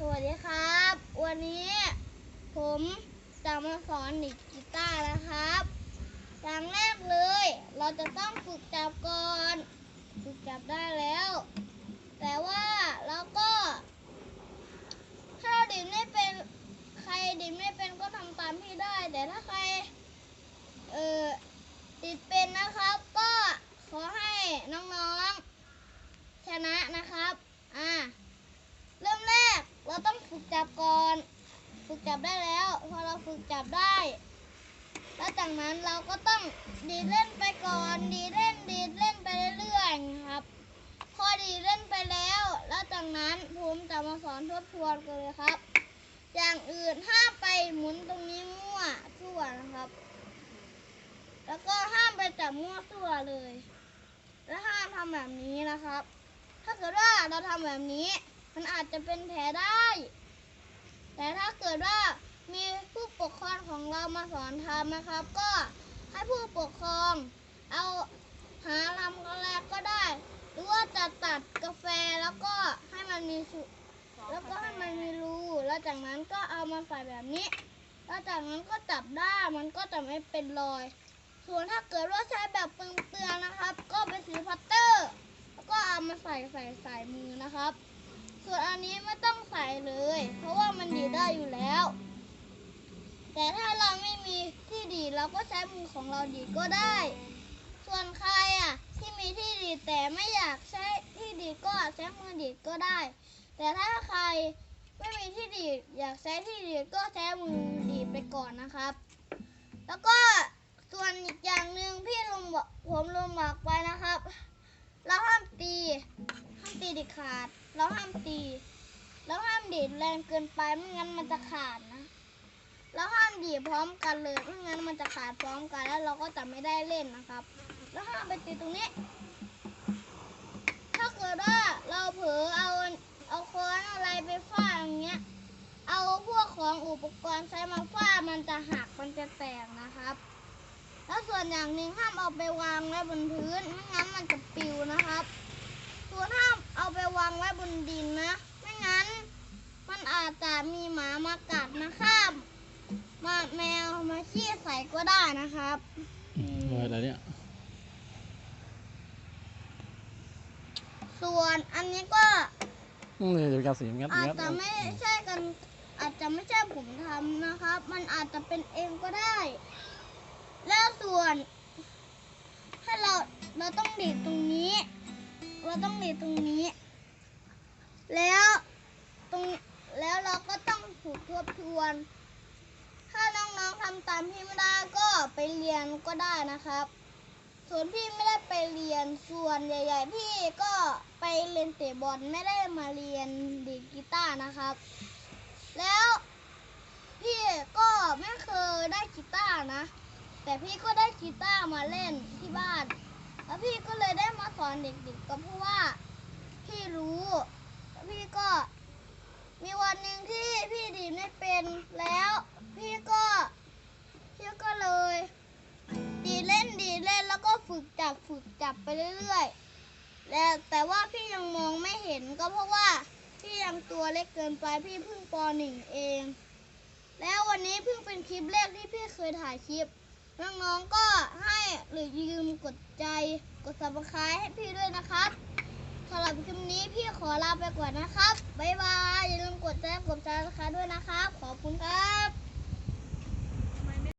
สวัสดีครับ วันนี้ผมจะมาสอนหนีดกีตาร์นะครับอย่างแรกเลย เราจะต้องฝึกจับก่อนฝึกจับได้แล้ว แต่ว่าเราก็ ถ้าเราดินไม่เป็นใครดินไม่เป็นก็ทำตามพี่ได้ แต่ถ้าใครเออติดเป็นนะครับ ก็ขอให้น้องๆ ชนะนะครับ อ่า เริ่มแรกเราต้องฝึกจับก่อน ฝึ กจับได้แล้ว พอเราฝึกจับได้ แล้วจากนั้นเราก็ต้องดีเล่นไปก่อน ดีเล่นดีเล่นไปเรื่อยๆครับ พอดีเล่นไปแล้ว แล้วจากนั้นผมจะมาสอนทบทวนกันเลยครับ อย่างอื่นห้ามไปหมุนตรงนี้มั่วซั่วนะครับ แล้วก็ห้ามไปจับมั่วซั่วเลย และห้ามทำแบบนี้นะครับ ถ้าเกิดว่าเราทำแบบนี้ มันอาจจะเป็นแผลได้ กิดว่ามีผู้ปกครองของเรามาสอนทำนะครับ ก็ให้ผู้ปกครองเอาหาลำกระแลก็ได้ หรือว่าจะตัดกาแฟแล้วก็ให้มันมีสุแล้วก็ให้มันมีรูแล้วจากนั้นก็เอามาใส่แบบนี้ แล้วจากนั้นก็จับได้มันก็จะไม่เป็นรอย ส่วนถ้าเกิดว่าใช้แบบเปลืองๆนะครับ ก็ไปซื้อพัตเตอร์ แล้วก็เอามาใส่ใส่ใส่มือนะครับ ส่วนอันนี้ไม่ต้องใส่เลย เพราะว่ามันดีได้อยู่แล้ว แต่ถ้าเราไม่มีที่ดีเราก็ใช้มือของเราดีก็ได้ ส่วนใครอะที่มีที่ดีแต่ไม่อยากใช้ที่ดีก็ใช้มือดีก็ได้ แต่ถ้าใครไม่มีที่ดีอยากใช้ที่ดีก็ใช้มือดีไปก่อนนะครับ แล้วก็ส่วนอีกอย่างหนึ่งพี่ลุงบอกผมลุงบอกไว้นะครับ เราห้ามตี ห้ามตี เด็ดขาดเราห้ามตี แล้วห้ามดีดแรงเกินไปไม่งั้นมันจะขาดนะ แล้วห้ามดีดพร้อมกันเลยไม่งั้นมันจะขาดพร้อมกันแล้วเราก็จะไม่ได้เล่นนะครับ แล้วห้ามไปตีตรงนี้ ถ้าเกิดว่าเราเผลอเอาเอาค้อนอะไรไปฟาดอย่างเงี้ย เอาพวกของอุปกรณ์ใช้มาฟาดมันจะหักมันจะแตกนะครับ แล้วส่วนอย่างหนึ่งห้ามเอาไปวางไว้บนพื้นไม่งั้นมันจะปิวนะครับ ส่วนห้ามเอาไปวางไว้บนดินนะ ไม่งั้น มันอาจจะมี หมามากัดนะครับมาแมวมาขี้ใส่ก็ได้นะครับอืมรอยอะไรเนี่ย ส่วนอันนี้ก็อืมเดี๋ยวกาสีงัดอาจงัดจะไม่ใช่กัน อาจจะไม่ใช่ผมทำนะครับ มันอาจจะเป็นเองก็ได้ แล้วส่วนให้เราเราต้องดีดตรงนี้ เราต้องดีดตรงนี้ แล้วตรง แล้วเราก็ต้องฝึกทบทวน ถ้าน้องๆทำตามพี่ไม่ได้ก็ไปเรียนก็ได้นะครับ ส่วนพี่ไม่ได้ไปเรียนส่วนใหญ่ ๆ พี่ก็ไปเรียนเตะบอลไม่ได้มาเรียนดีดกีตาร์นะครับ แล้วพี่ก็ไม่เคยได้กีตาร์นะ แต่พี่ก็ได้กีตาร์มาเล่นที่บ้าน แล้วพี่ก็เลยได้มาสอนเด็กๆก็เพราะว่า ฝึกจับฝึกจับไปเรื่อยๆแต่แต่ว่าพี่ยังมองไม่เห็นก็เพราะว่าพี่ยังตัวเล็กเกินไปพี่เพิ่งปหนึ่งเอง แล้ววันนี้เพิ่งเป็นคลิปแรกที่พี่เคยถ่ายคลิปน้องๆก็ให้หรือยืมกดใจกดสับสไครให้พี่ด้วยนะครับสำหรับคลิปนี้พี่ขอลาไปก่อนนะครับ บ๊ายบาย อย่าลืมกดแจ้งกดซับสะครด้วยนะครับ ขอบคุณครับ